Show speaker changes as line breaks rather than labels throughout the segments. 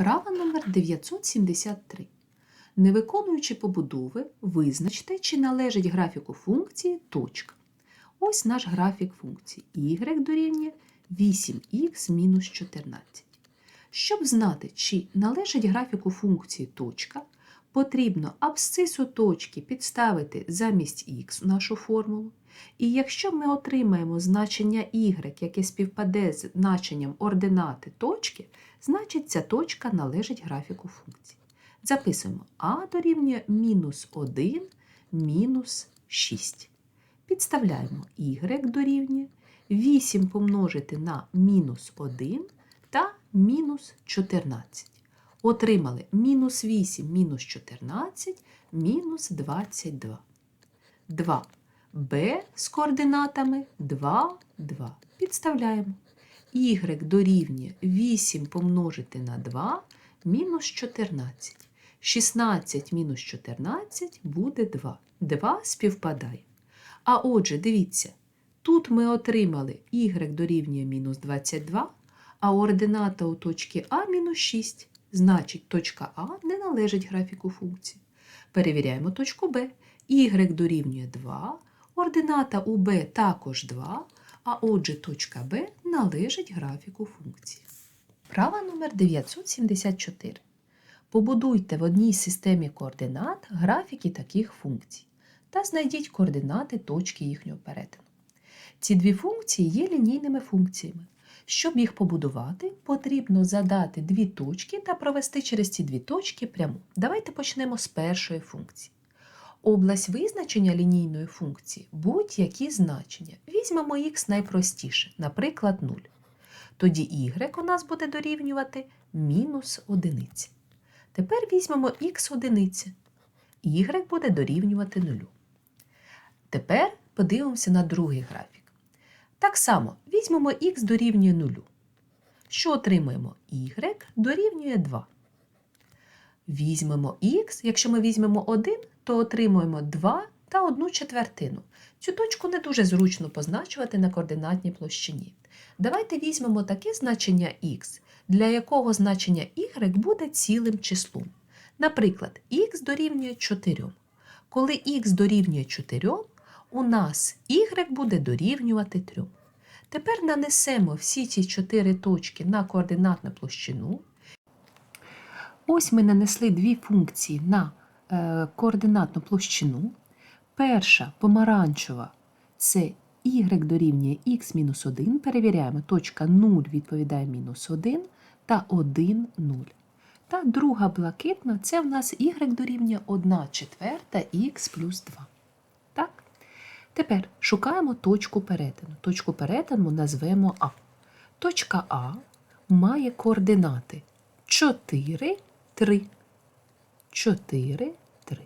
Вправа номер 973. Не виконуючи побудови, визначте, чи належить графіку функції точка. Ось наш графік функції y дорівнює 8х мінус 14. Щоб знати, чи належить графіку функції точка, потрібно абсцису точки підставити замість х у нашу формулу. І якщо ми отримаємо значення y, яке співпаде з значенням ординати точки, значить ця точка належить графіку функції. Записуємо а дорівнює мінус 1 мінус 6. Підставляємо y дорівнює 8 помножити на мінус 1 та мінус 14. Отримали мінус 8 мінус 14 мінус 22. 2. b з координатами 2, 2. Підставляємо. Y дорівнює 8 помножити на 2 мінус 14. 16 мінус 14 буде 2. 2 співпадає. А отже, дивіться, тут ми отримали y дорівнює мінус 22, а ордината у точки А мінус 6. Значить, точка А не належить графіку функції. Перевіряємо точку Б. y дорівнює 2, ордината у Б також 2, а отже, точка Б належить графіку функції. Права номер 974. Побудуйте в одній системі координат графіки таких функцій та знайдіть координати точки їхнього перетину. Ці дві функції є лінійними функціями. Щоб їх побудувати, потрібно задати дві точки та провести через ці дві точки пряму. Давайте почнемо з першої функції. Область визначення лінійної функції будь-які значення. Візьмемо х найпростіше, наприклад, 0. Тоді y у нас буде дорівнювати мінус одиниці. Тепер візьмемо х одиниця. y буде дорівнювати 0. Тепер подивимося на другий графік. Так само візьмемо х дорівнює 0. Що отримаємо? y дорівнює 2. Візьмемо х, якщо ми візьмемо 1, то отримуємо 2 та 1 четвертину. Цю точку не дуже зручно позначувати на координатній площині. Давайте візьмемо таке значення х, для якого значення y буде цілим числом. Наприклад, х дорівнює 4. Коли х дорівнює 4, у нас y буде дорівнювати 3. Тепер нанесемо всі ці 4 точки на координатну площину. Ось ми нанесли дві функції на координатну площину. Перша помаранчева це y дорівнює x-1. Перевіряємо, точка 0 відповідає мінус 1 та 1 0. Та друга блакитна це в нас y дорівнює 1 четверта х плюс 2. Так? Тепер шукаємо точку перетину. Точку перетину назвемо А. Точка А має координати 4, 3. 4, 3.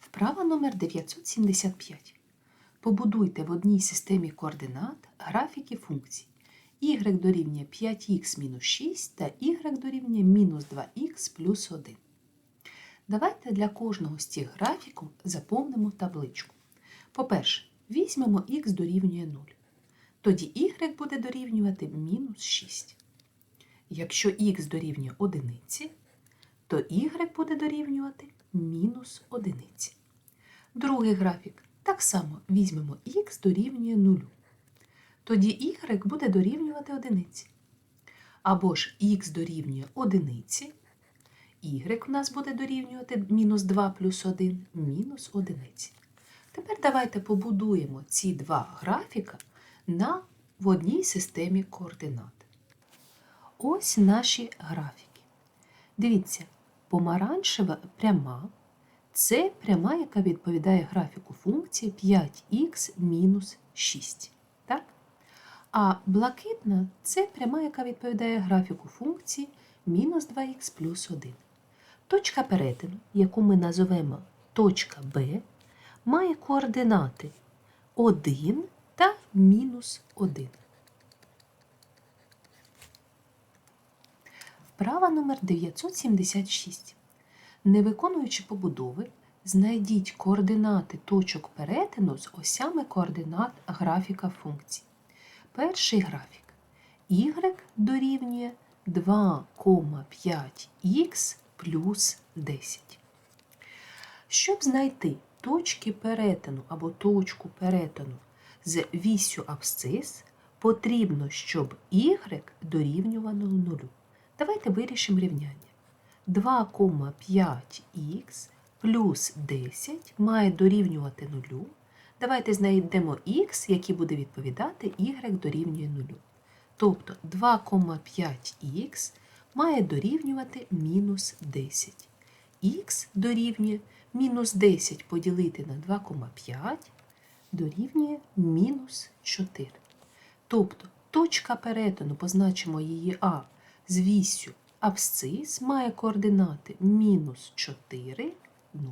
Вправа номер 975. Побудуйте в одній системі координат графіки функцій y дорівнює 5х мінус 6 та y дорівнює мінус 2х плюс 1. Давайте для кожного з цих графіків заповнимо табличку. По-перше, візьмемо х дорівнює 0. Тоді y буде дорівнювати мінус 6. Якщо х дорівнює 1, то y буде дорівнювати мінус 1. Другий графік. Так само візьмемо х дорівнює 0. Тоді y буде дорівнювати 1. Або ж х дорівнює 1, y у нас буде дорівнювати мінус 2 плюс 1, мінус 1. Тепер давайте побудуємо ці два графіка на в одній системі координат. Ось наші графіки. Дивіться, помаранчева пряма це пряма, яка відповідає графіку функції 5х мінус 6. Так? А блакитна це пряма, яка відповідає графіку функції мінус 2х плюс 1. Точка перетину, яку ми називаємо точка Б, має координати 1 та мінус 1. Вправа номер 976. Не виконуючи побудови, знайдіть координати точок перетину з осями координат графіка функцій. Перший графік y дорівнює 2,5х плюс 10. Щоб знайти точки перетину або точку перетину з вісю абсцис, потрібно, щоб y дорівнювало нулю. Давайте вирішимо рівняння. 2,5х плюс 10 має дорівнювати нулю. Давайте знайдемо х, який буде відповідати y дорівнює нулю. Тобто 2,5х має дорівнювати мінус 10. Х дорівнює мінус 10 поділити на 2,5 дорівнює мінус 4. Тобто точка перетину, позначимо її А з вісю абсцис, має координати мінус 4, 0.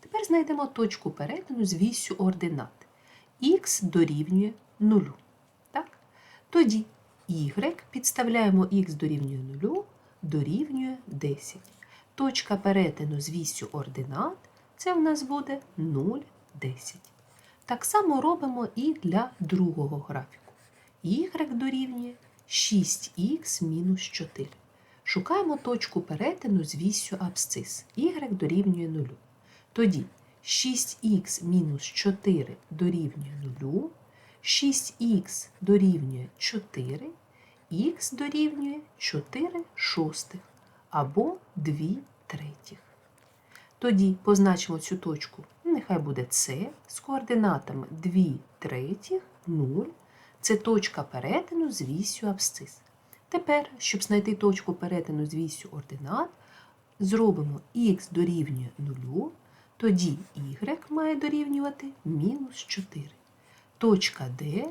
Тепер знайдемо точку перетину з вісю ординат. Х дорівнює 0. Так? Тоді y підставляємо х дорівнює 0, дорівнює 10. Точка перетину з вісю ординат це в нас буде 0, 10. Так само робимо і для другого графіку. y дорівнює 6х мінус 4. Шукаємо точку перетину з вісю абсцис. y дорівнює 0. Тоді 6х мінус 4 дорівнює 0, 6х дорівнює 4, х дорівнює 4 шостих або 2 третіх. Тоді позначимо цю точку, нехай буде С з координатами 2 третіх, 0. Це точка перетину з вісю абсцис. Тепер, щоб знайти точку перетину з вісю ординат, зробимо х дорівнює 0, тоді y має дорівнювати мінус 4. Точка D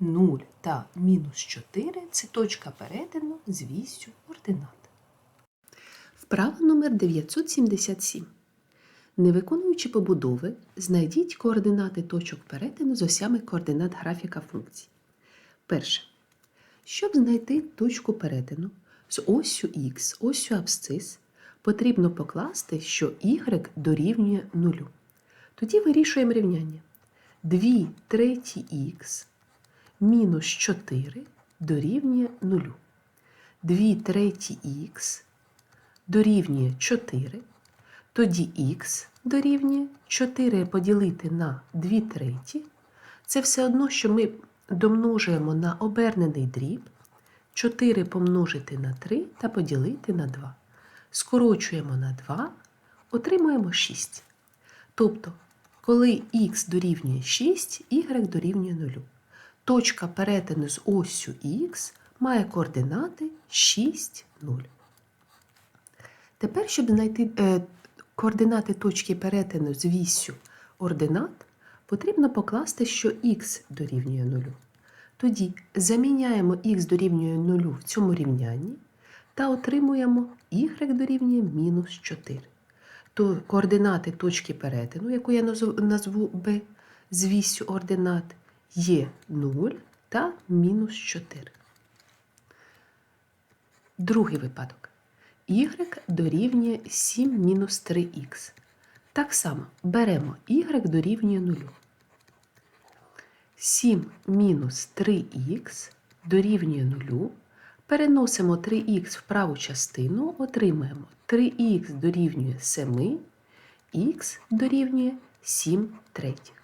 0 та мінус 4 це точка перетину з вісю ординат. Вправа номер 977. Не виконуючи побудови, знайдіть координати точок перетину з осями координат графіка функцій. Перше. Щоб знайти точку перетину з осю х, осю абсцис, потрібно покласти, що y дорівнює 0. Тоді вирішуємо рівняння. 2 треті х мінус 4 дорівнює 0. 2 треті х дорівнює 4. Тоді х дорівнює 4 поділити на 2 треті. Це все одно, що ми домножуємо на обернений дріб 4 помножити на 3 та поділити на 2. Скорочуємо на 2, отримуємо 6. Тобто, коли х дорівнює 6, y дорівнює 0. Точка перетину з осю х має координати 6, 0. Тепер, щоб знайти е, координати точки перетину з вісю ординат, потрібно покласти, що х дорівнює 0. Тоді заміняємо х дорівнює 0 в цьому рівнянні та отримуємо y дорівнює мінус 4. То координати точки перетину, яку я назву b, з вісю ординат є 0 та мінус 4. Другий випадок. Y дорівнює 7 мінус 3х. Так само беремо y дорівнює 0. 7 мінус 3х дорівнює 0. Переносимо 3х в праву частину, отримаємо 3х дорівнює 7, х дорівнює 7 третіх.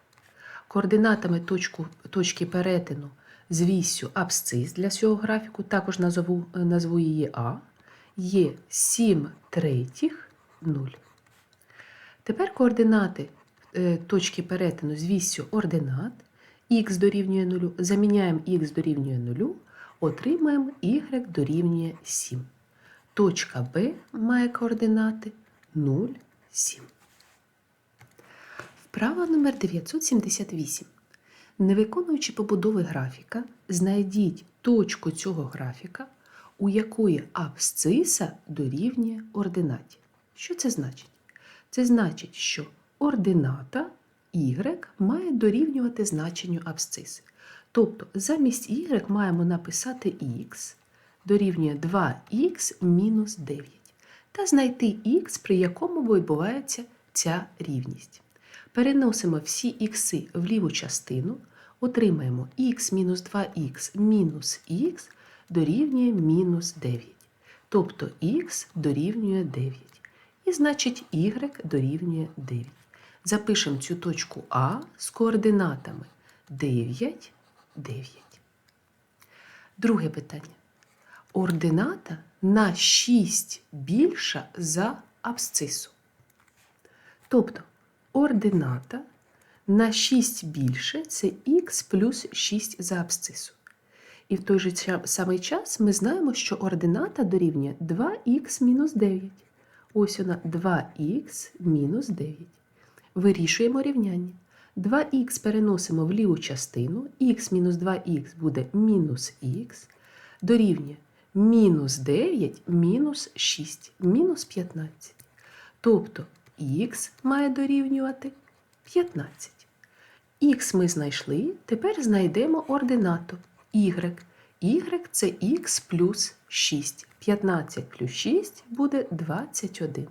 Координатами точку, точки перетину з вісю абсцис для цього графіку, також назву, назву її А, є 7 третіх 0. Тепер координати е, точки перетину з вісю ординат х дорівнює 0, заміняємо х дорівнює 0, отримаємо y дорівнює 7. Точка Б має координати 0, 7. Вправа номер 978. Не виконуючи побудови графіка, знайдіть точку цього графіка, у якої абсциса дорівнює ординаті. Що це значить? Це значить, що ордината y має дорівнювати значенню абсциси. Тобто замість y маємо написати x дорівнює 2х мінус 9 та знайти х, при якому вибувається ця рівність. Переносимо всі ікси в ліву частину, отримаємо х мінус 2х мінус х дорівнює мінус 9. Тобто х дорівнює 9. І значить y дорівнює 9. Запишемо цю точку А з координатами 9, 9. Друге питання. Ордината на 6 більша за абсцису. Тобто ордината на 6 більше це х плюс 6 за абсцису. І в той же самий час ми знаємо, що ордината дорівнює 2х мінус 9. Ось вона 2х мінус 9. Вирішуємо рівняння. 2х переносимо в ліву частину, х мінус 2х буде мінус х, дорівнює мінус 9 мінус 6, мінус 15. Тобто х має дорівнювати 15. Х ми знайшли, тепер знайдемо ординату y. y це х плюс 6. 15 плюс 6 буде 21.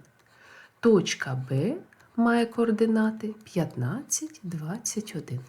Точка Б має координати 15, 21.